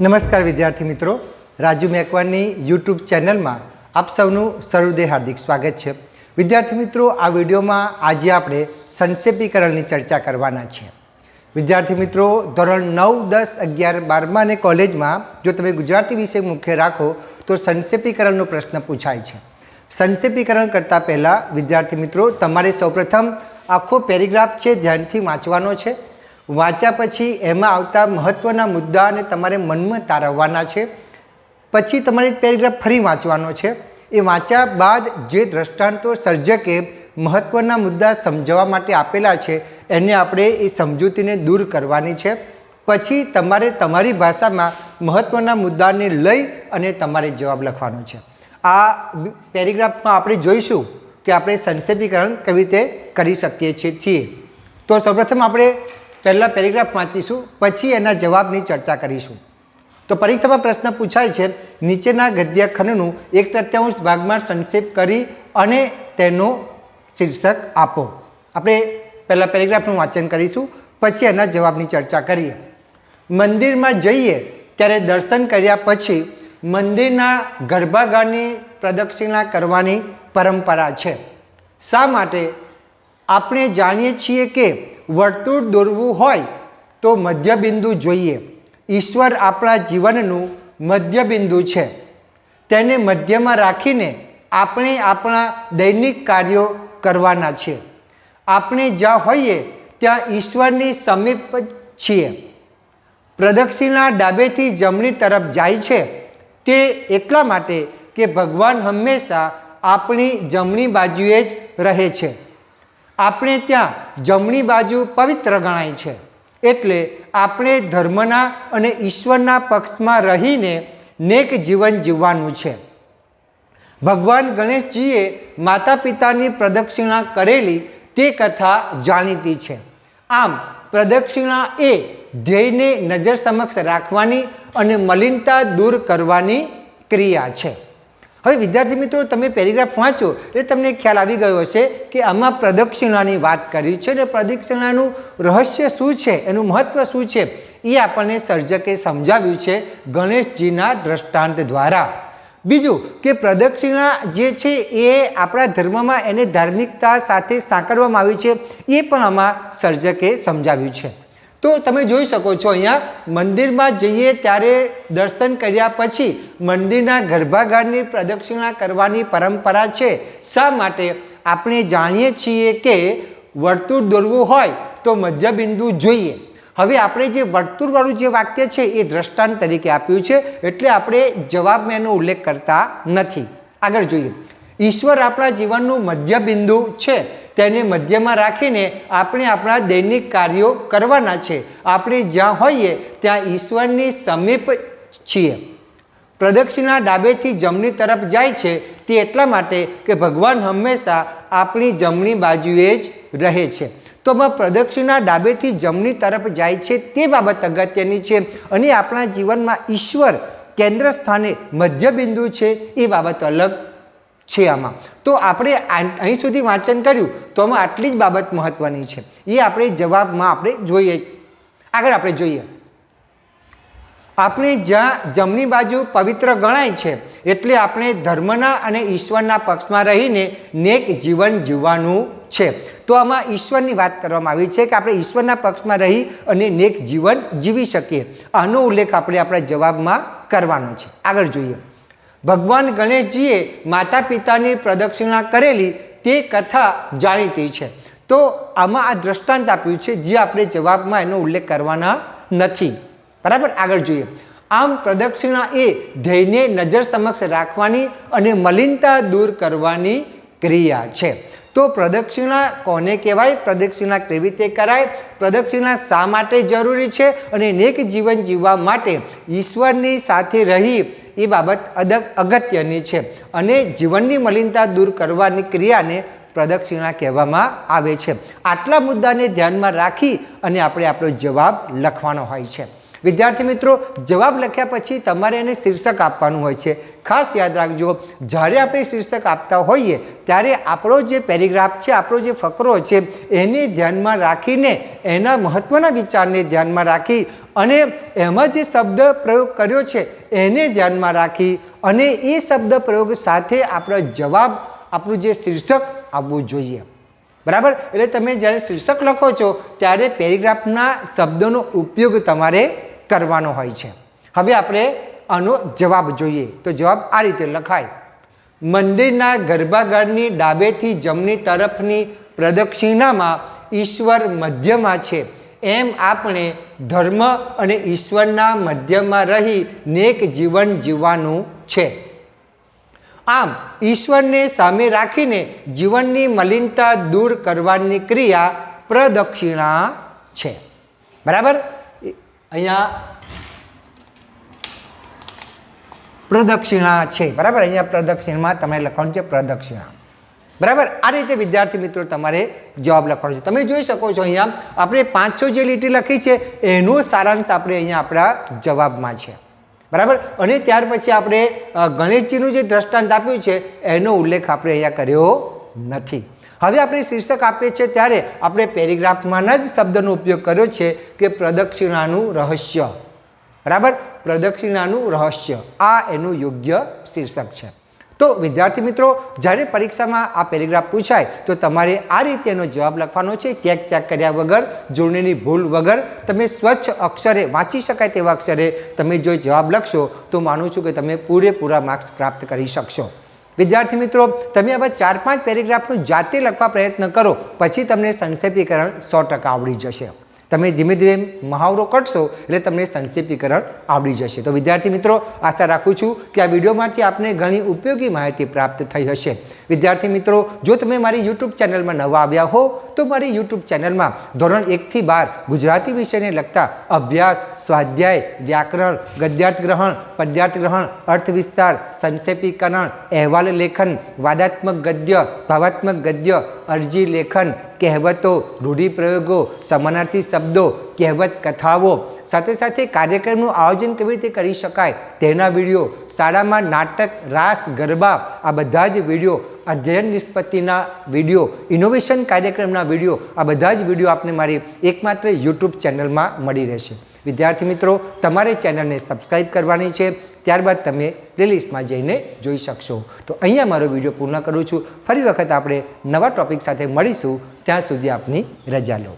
નમસ્કાર વિદ્યાર્થી મિત્રો. રાજુ મેકવાનની યુટ્યુબ ચેનલમાં આપ સૌનું સહૃદય હાર્દિક સ્વાગત છે. વિદ્યાર્થી મિત્રો, આ વિડીયોમાં આજે આપણે સંક્ષેપીકરણની ચર્ચા કરવાના છીએ. વિદ્યાર્થી મિત્રો, ધોરણ નવ, દસ, અગિયાર, બારમા અને કોલેજમાં જો તમે ગુજરાતી વિષય મુખ્ય રાખો, તો સંક્ષેપીકરણનો પ્રશ્ન પૂછાય છે. સંક્ષેપીકરણ કરતાં પહેલાં વિદ્યાર્થી મિત્રો, તમારે સૌપ્રથમ આખો પેરેગ્રાફ છે ધ્યાનથી વાંચવાનો છે. વાંચ્યા પછી એમાં આવતા મહત્ત્વના મુદ્દાને તમારે મનમાં તારવવાના છે. પછી તમારે પેરેગ્રાફ ફરી વાંચવાનો છે. એ વાંચ્યા બાદ જે દ્રષ્ટાંતો સર્જકે મહત્ત્વના મુદ્દા સમજાવવા માટે આપેલા છે, એને આપણે એ સમજૂતીને દૂર કરવાની છે. પછી તમારે તમારી ભાષામાં મહત્ત્વના મુદ્દાને લઈ અને તમારે જવાબ લખવાનો છે. આ પેરેગ્રાફમાં આપણે જોઈશું કે આપણે સંક્ષેપીકરણ કેવી રીતે કરી શકીએ છીએ. તો સૌપ્રથમ આપણે પહેલાં પેરેગ્રાફ વાંચીશું, પછી એના જવાબની ચર્ચા કરીશું. તો પરીક્ષામાં પ્રશ્ન પૂછાય છે, નીચેના ગદ્ય ખંડનું એક તૃત્યાંશ ભાગમાં સંક્ષેપ કરી અને તેનું શીર્ષક આપો. આપણે પહેલાં પેરેગ્રાફનું વાંચન કરીશું, પછી એના જવાબની ચર્ચા કરીએ. મંદિરમાં જઈએ ત્યારે દર્શન કર્યા પછી મંદિરના ગર્ભાગારની પ્રદક્ષિણા કરવાની પરંપરા છે. શા માટે? આપણે જાણીએ છીએ કે વર્તુળ દોરવું હોય તો મધ્યબિંદુ જોઈએ. ઈશ્વર આપણા જીવનનું મધ્યબિંદુ છે. તેને મધ્યમાં રાખીને આપણે આપણા દૈનિક કાર્યો કરવાના છે આપણે જ્યાં હોઈએ ત્યાં ઈશ્વરની સમીપ છીએ. પ્રદક્ષિણા ડાબેથી જમણી તરફ જાય છે તે એટલા માટે કે ભગવાન હંમેશા આપણી જમણી બાજુએ જ રહે છે. આપણે ત્યાં જમણી બાજુ પવિત્ર ગણાય છે. એટલે આપણે ધર્મના અને ઈશ્વરના પક્ષમાં રહીને નેક જીવન જીવવાનું છે. ભગવાન ગણેશજીએ માતા પિતાની પ્રદક્ષિણા કરેલી તે કથા જાણીતી છે. આમ, પ્રદક્ષિણા એ ધ્યેયને નજર સમક્ષ રાખવાની અને મલિનતા દૂર કરવાની ક્રિયા છે. હવે વિદ્યાર્થી મિત્રો, તમે પેરેગ્રાફ વાંચો, એટલે તમને ખ્યાલ આવી ગયો હશે કે આમાં પ્રદક્ષિણાની વાત કરી છે અને પ્રદક્ષિણાનું રહસ્ય શું છે, એનું મહત્ત્વ શું છે, એ આપણને સર્જકે સમજાવ્યું છે ગણેશજીના દ્રષ્ટાંત દ્વારા. બીજું કે પ્રદક્ષિણા જે છે એ આપણા ધર્મમાં એને ધાર્મિકતા સાથે સાંકળવામાં આવી છે, એ પણ આમાં સર્જકે સમજાવ્યું છે. તો તમે જોઈ શકો છો અહીંયા, મંદિરમાં જઈએ ત્યારે દર્શન કર્યા પછી મંદિરના ગર્ભાગારની પ્રદક્ષિણા કરવાની પરંપરા છે. શા માટે? આપણે જાણીએ છીએ કે વર્તુળ દોરવું હોય તો મધ્યબિંદુ જોઈએ. હવે આપણે જે વર્તુળવાળું જે વાક્ય છે એ દ્રષ્ટાંત તરીકે આપ્યું છે, એટલે આપણે જવાબમાં એનો ઉલ્લેખ કરતા નથી. આગળ જોઈએ. ઈશ્વર આપણા જીવનનું મધ્યબિંદુ છે. તેને મધ્યમાં રાખીને આપણે આપણા દૈનિક કાર્યો કરવાના છે. આપણે જ્યાં હોઈએ ત્યાં ઈશ્વરની સમીપ છીએ. પ્રદક્ષિણા ડાબેથી જમણી તરફ જાય છે તે એટલા માટે કે ભગવાન હંમેશા આપણી જમણી બાજુએ જ રહે છે. તો આમાં પ્રદક્ષિણા ડાબેથી જમણી તરફ જાય છે તે બાબત અગત્યની છે અને આપણા જીવનમાં ઈશ્વર કેન્દ્ર સ્થાને મધ્યબિંદુ છે એ બાબત અલગ છે આમાં. તો આપણે અહીં સુધી વાંચન કર્યું, તો આમાં આટલી જ બાબત મહત્ત્વની છે. એ આપણે જવાબમાં આપણે જોઈએ. આગળ આપણે જોઈએ. આપણે જ્યાં જમણી બાજુ પવિત્ર ગણાય છે, એટલે આપણે ધર્મના અને ઈશ્વરના પક્ષમાં રહીને નેક જીવન જીવવાનું છે. તો આમાં ઈશ્વરની વાત કરવામાં આવી છે કે આપણે ઈશ્વરના પક્ષમાં રહી અને નેક જીવન જીવી શકીએ. આનો ઉલ્લેખ આપણે આપણા જવાબમાં કરવાનો છે. આગળ જોઈએ. ભગવાન ગણેશજીએ માતા પિતાની પ્રદક્ષિણા કરેલી તે કથા જાણીતી છે. તો આમાં આ દ્રષ્ટાંત આપ્યું છે, જે આપણે જવાબમાં એનો ઉલ્લેખ કરવાના નથી. બરાબર? આગળ જોઈએ. આમ પ્રદક્ષિણા એ ધ્યેયને નજર સમક્ષ રાખવાની અને મલિનતા દૂર કરવાની ક્રિયા છે. તો પ્રદક્ષિણા કોને કહેવાય? પ્રદક્ષિણા કેવી રીતે કરાય? પ્રદક્ષિણા શા માટે જરૂરી છે? અને નેક જીવન જીવવા માટે ઈશ્વરની સાથે રહી એ બાબત અગત્યની છે. અને જીવનની મલિનતા દૂર કરવાની ક્રિયાને પ્રદક્ષિણા કહેવામાં આવે છે. આટલા મુદ્દાને ધ્યાનમાં રાખી અને આપણે આપણો જવાબ લખવાનો હોય છે. વિદ્યાર્થી મિત્રો, જવાબ લખ્યા પછી તમારે એને શીર્ષક આપવાનું હોય છે. ખાસ યાદ રાખજો, જ્યારે આપણે શીર્ષક આપતા હોઈએ, ત્યારે આપણો જે પેરેગ્રાફ છે, આપણો જે ફકરો છે, એને ધ્યાનમાં રાખીને, એના મહત્ત્વના વિચારને ધ્યાનમાં રાખી અને એમાં જે શબ્દ પ્રયોગ કર્યો છે, એને ધ્યાનમાં રાખી અને એ શબ્દ પ્રયોગ સાથે આપણો જવાબ, આપણું જે શીર્ષક આપવું જોઈએ. બરાબર? એટલે તમે જ્યારે શીર્ષક લખો છો, ત્યારે પેરેગ્રાફના શબ્દોનો ઉપયોગ તમારે કરવાનો હોય છે. હવે આપણે આનો જવાબ જોઈએ. તો જવાબ આ રીતે લખાય. મંદિરના ગર્ભાગૃહની ડાબેથી જમણી તરફની પ્રદક્ષિણામાં ઈશ્વર મધ્યમાં છે. એમ આપણે ધર્મ અને ઈશ્વરના મધ્યમાં રહી નેક જીવન જીવવાનું છે. આમ, ઈશ્વરને સામે રાખીને જીવનની મલિનતા દૂર કરવાની ક્રિયા પ્રદક્ષિણા છે. બરાબર? અહીંયા પ્રદક્ષિણા છે, બરાબર? અહીંયા પ્રદક્ષિણામાં તમારે લખવાનું છે પ્રદક્ષિણા. બરાબર? આ રીતે વિદ્યાર્થી મિત્રો તમારે જવાબ લખવાનો છે. તમે જોઈ શકો છો અહીંયા આપણે પાંચસો જે લીટી લખી છે, એનો સારાંશ આપણે અહીંયા આપણા જવાબમાં છે. બરાબર? અને ત્યાર પછી આપણે ગણેશજીનું જે દ્રષ્ટાંત આપ્યું છે, એનો ઉલ્લેખ આપણે અહીંયા કર્યો નથી. હવે આપણે શીર્ષક આપીએ છીએ ત્યારે આપણે પેરેગ્રાફમાં જ શબ્દનો ઉપયોગ કર્યો છે કે પ્રદક્ષિણાનું રહસ્ય. બરાબર? પ્રદક્ષિણાનું રહસ્ય. આ એનું યોગ્ય શીર્ષક છે. તો વિદ્યાર્થી મિત્રો, જ્યારે પરીક્ષામાં આ પેરેગ્રાફ પૂછાય, તો તમારે આ રીતે એનો જવાબ લખવાનો છે. ચેક ચેક કર્યા વગર, જોડણીની ભૂલ વગર, તમે સ્વચ્છ અક્ષરે વાંચી શકાય તેવા અક્ષરે તમે જો જવાબ લખશો, તો માનું છું કે તમે પૂરેપૂરા માર્ક્સ પ્રાપ્ત કરી શકશો. વિદ્યાર્થી મિત્રો, તમે હવે ચાર પાંચ પેરેગ્રાફનું જાતે લખવા પ્રયત્ન કરો, પછી તમને સંક્ષેપીકરણ સો ટકા આવડી જશે. તમે ધીમે ધીમે મહાવરો કરશો એટલે તમને સંક્ષેપીકરણ આવડી જશે. તો વિદ્યાર્થી મિત્રો, આશા રાખું છું કે આ વિડીયોમાંથી આપને ઘણી ઉપયોગી માહિતી પ્રાપ્ત થઈ હશે. વિદ્યાર્થી મિત્રો, જો તમે મારી યુટ્યુબ ચેનલમાં નવા આવ્યા હો, તો મારી યુટ્યુબ ચેનલમાં ધોરણ એકથી બાર ગુજરાતી વિષયને લગતા અભ્યાસ, સ્વાધ્યાય, વ્યાકરણ ગદ્યાર્થ ગ્રહણ પદ્યાર્થ ગ્રહણ અર્થ વિસ્તાર સંક્ષેપીકરણ, અહેવાલ લેખન, વાદાત્મક ગદ્ય, ભાવાત્મક ગદ્ય અરજી લેખન કહેવતો રૂઢિપ્રયોગો સમાનાર્થી શબ્દો કહેવત કથાઓ સાથે સાથે કાર્યક્રમનું આયોજન કેવી રીતે કરી શકાય તેના વીડિયો, શાળામાં નાટક, રાસ, ગરબા, આ બધા જ વીડિયો, અધ્યયન નિષ્પત્તિના વીડિયો ઇનોવેશન કાર્યક્રમના વીડિયો, આ બધા જ વીડિયો આપને મારી એકમાત્ર યુટ્યુબ ચેનલમાં મળી રહેશે. વિદ્યાર્થી મિત્રો, તમારે ચેનલને સબસ્ક્રાઈબ કરવાની છે, ત્યારબાદ તમે પ્લેલિસ્ટમાં જઈને જોઈ શકશો. તો અહીંયા મારો વીડિયો પૂર્ણ કરું છું. ફરી વખત આપણે નવા ટોપિક સાથે મળીશું. ત્યાં સુધી આપની રજા લો.